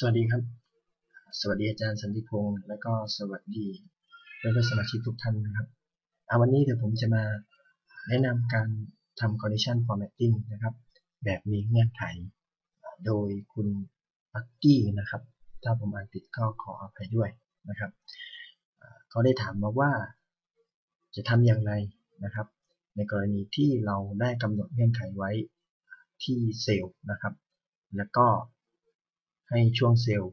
สวัสดีครับ สวัสดีอาจารย์สันติพงศ์และก็สวัสดีเพื่อนสมาชิกทุกท่านนะครับเอาวันนี้เดี๋ยวผมจะมาแนะนำการทำ condition formatting นะครับ แบบมีเงื่อนไข โดยคุณปักกี้นะครับ ถ้าผมอ่านผิดก็ขออภัยด้วยนะครับเขาได้ถามมาว่าจะทำอย่างไรนะครับ ในกรณีที่เราได้กำหนดเงื่อนไขไว้ที่เซลล์นะครับ แล้วก็ ให้ช่วงเซลล์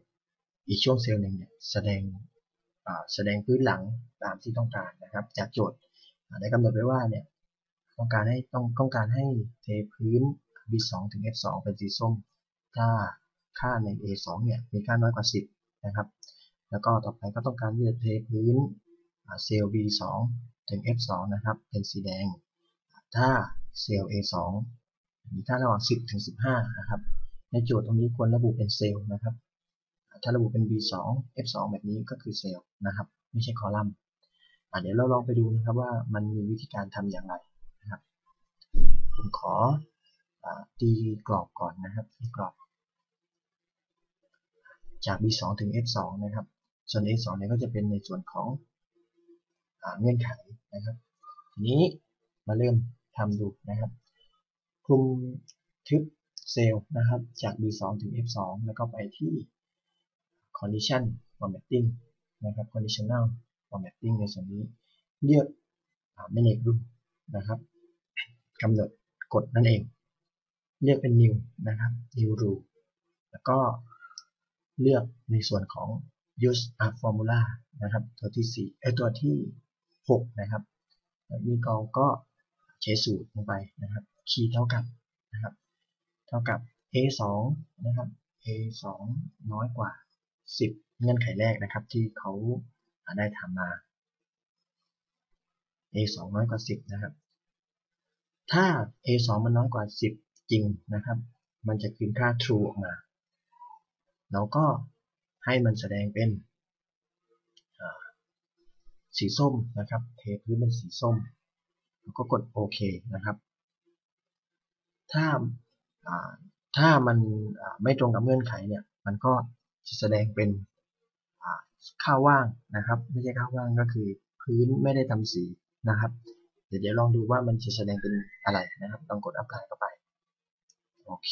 อีกช่วงเซลล์หนึ่งเนี่ยแสดงแสดงพื้นหลังตามที่ต้องการนะครับ จากโจทย์ได้กำหนดไว้ว่าเนี่ยต้องการให้ต้องต้องการให้เทพื้น b2 ถึง f2 เป็นสีส้ม ถ้าค่าใน a2 เนี่ยมีค่าน้อยกว่า 10 นะครับ แล้วก็ต่อไปก็ต้องการที่จะเทพื้นเซลล์ b2 ถึง f2 นะครับ เป็นสีแดง ถ้าเซลล์ a2 มีค่าระหว่าง 10 ถึง 15 นะครับ ในโจทย์ตรงนี้ควรระบุเป็นเซลล์นะครับ ถ้าระบุเป็น b2 f2 แบบนี้ก็คือเซลล์นะครับ ไม่ใช่คอลัมน์เดี๋ยวเราลองไปดูนะครับว่ามันมีวิธีการทำอย่างไรนะครับ ผมขออตีกรอบก่อนนะครับตีกรอบ จาก b2 ถึง f2 นะครับ ส่วน a2 เนี่ยก็จะเป็นในส่วนของเงื่อนไขนะครับ ทีนี้มาเริ่มทำดูนะครับคลุมทึบ เซลล์นะครับ จาก B2 ถึง F2 แล้วก็ไปที่ condition formatting นะครับ conditional formatting ในส่วนนี้เลือก manage rule นะครับกำหนดกฎนั่นเอง เลือกเป็น new นะครับ new rule แล้วก็เลือกในส่วนของ use a formula นะครับตัวที่4เออตัวที่ 6 นะครับนี้เราก็ใช้สูตรลงไปนะครับ คีย์เท่ากับ เท่ากับ a 2นะครับ a 2น้อยกว่า 10 เงื่อนไขแรกนะครับที่เขาได้ทำมา a 2น้อยกว่า 10 นะครับ ถ้า a 2มันน้อยกว่า 10 จริงนะครับ มันจะคืนค่า true ออกมาเราก็ให้มันแสดงเป็นสีส้มนะครับ เทพื้นเป็นสีส้ม แล้วก็กดโอเคนะครับ ถ้า ถ้ามันไม่ตรงกับเงื่อนไขเนี่ย มันก็จะแสดงเป็นค่าว่างนะครับ ไม่ใช่ค่าว่างก็คือพื้นไม่ได้ทำสีนะครับ เดี๋ยวเดี๋ยวลองดูว่ามันจะแสดงเป็นอะไรนะครับ ลองกดอัพไลน์เข้าไป โอเค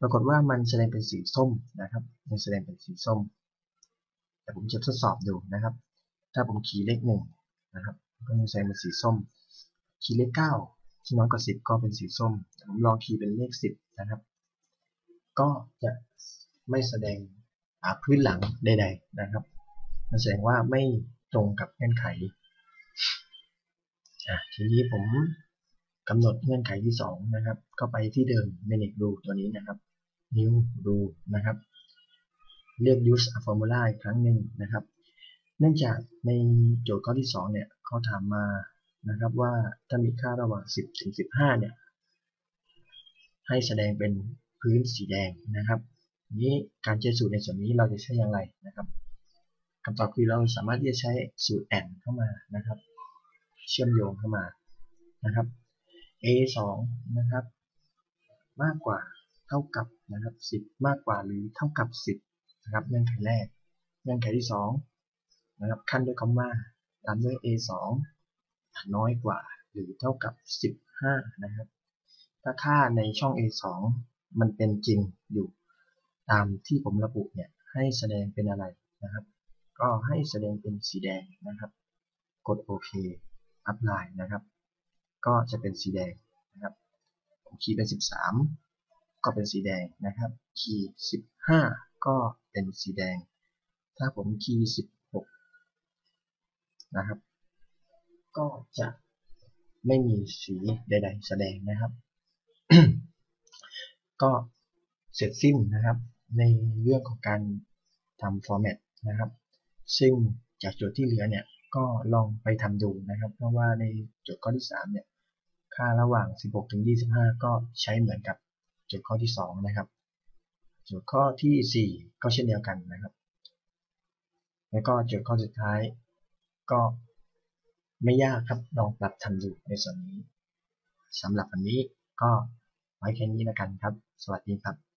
ปรากฏว่ามันแสดงเป็นสีส้มนะครับยังแสดงเป็นสีส้ม แต่ผมจะทดสอบดูนะครับ ถ้าผมขีดเลขหนึ่งนะครับ ก็ยังแสดงเป็นสีส้มขีดเลขเก้า น้อยกว่า 10 ก็เป็นสีส้ม ผมลองคีย์เป็นเลข 10 นะครับ ก็จะไม่แสดงพื้นหลังใดๆนะครับแสดงว่าไม่ตรงกับเงื่อนไข ทีนี้ผมกำหนดเงื่อนไขที่ 2 นะครับ ก็ไปที่เดิม manage rule ตัวนี้นะครับ new rule นะครับ เลือก use a formula อีกครั้งหนึ่งนะครับ เนื่องจากในโจทย์ข้อที่ 2 เนี่ยเขาถามมา นะครับว่าถ้ามีค่าระหว่าง 10 ถึง 15 เนี่ย ให้แสดงเป็นพื้นสีแดงนะครับ นี้การใช้สูตรในส่วนนี้เราจะใช้อย่างไรนะครับคำตอบคือเราสามารถที่จะใช้สูตรแอนเข้ามานะครับ เชื่อมโยงเข้ามานะครับ a 2นะครับ มากกว่าเท่ากับนะครับ10 มากกว่าหรือเท่ากับ 10นะครับเงื่อนไขแรก เงื่อนไขที่2นะครับขั้นด้วยคำว่าตามด้วย a 2 น้อยกว่า หรือเท่ากับ 15 นะครับ ถ้าค่าในช่อง A2 มันเป็นจริงอยู่ตามที่ผมระบุเนี่ยให้แสดงเป็นอะไรนะครับ ก็ให้แสดงเป็นสีแดงนะครับ กดโอเคอัพไลน์นะครับ ก็จะเป็นสีแดงนะครับผมคีย์เป็น 13 ก็เป็นสีแดงนะครับ คีย์15 ก็เป็นสีแดง ถ้าผมคีย์16 นะครับ ก็จะไม่มีสีใด ๆ แสดงนะครับ ก็เสร็จสิ้นนะครับ ในเรื่องของการทำฟอร์แมตนะครับ ซึ่งจากโจทย์ที่เหลือเนี่ยก็ลองไปทำดูนะครับ เพราะว่าในโจทย์ข้อที่ 3 เนี่ย ค่าระหว่าง 16 ถึง 25 ก็ใช้เหมือนกับโจทย์ข้อที่ 2 นะครับ โจทย์ข้อที่ 4 ก็เช่นเดียวกันนะครับ แล้วก็โจทย์ข้อสุดท้ายก็ ไม่ยากครับลองปรับทำดูในส่วนนี้สำหรับวันนี้ก็ไว้แค่นี้แล้วกันครับ สวัสดีครับ